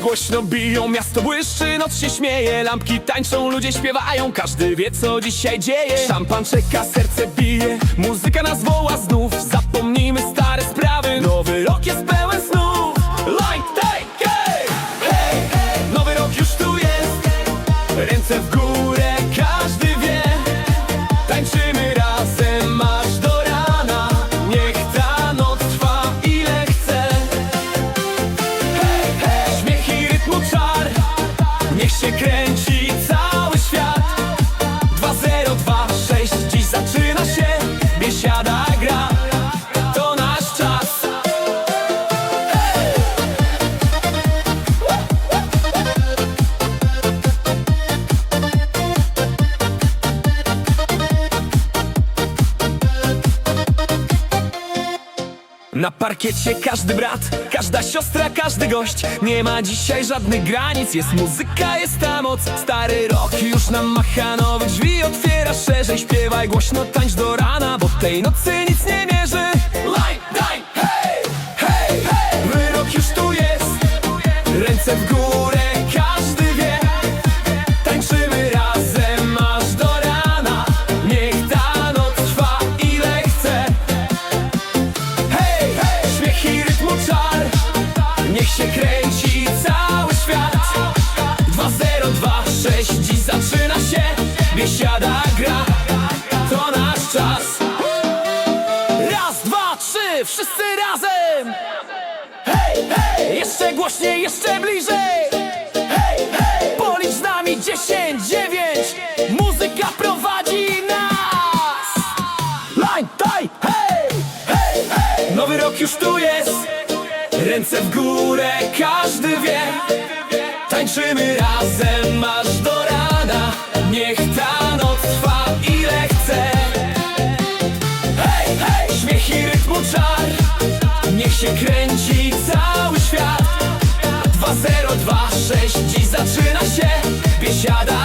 głośno biją, miasto błyszczy, noc się śmieje Lampki tańczą, ludzie śpiewają, każdy wie co dzisiaj dzieje. Szampan czeka, serce bije, muzyka nas woła znów Zapomnijmy stare sprawy, nowy rok jest pełen snów Light, take, hey, hey. Nowy rok już tu jest, ręce w górę, Na parkiecie każdy brat, każda siostra, każdy gość. Nie ma dzisiaj żadnych granic, jest muzyka, jest ta moc. Stary rok już nam macha nowych drzwi Otwiera szerzej, śpiewaj głośno, tańcz do rana Bo tej nocy nic nie mierzy zaczyna się Biesiada gra. To nasz czas. Raz, dwa, trzy, wszyscy razem. Hej, hej, jeszcze głośniej, jeszcze bliżej. Hej, hej, policz z nami dziesięć, dziewięć. Muzyka prowadzi nas. Line, daj, hej, hej, hej. Nowy rok już tu jest. Ręce w górę, każdy wie. Tańczymy razem aż Hej, śmiech i rytmu czar. Niech się kręci cały świat. 2026 dziś zaczyna się. Biesiada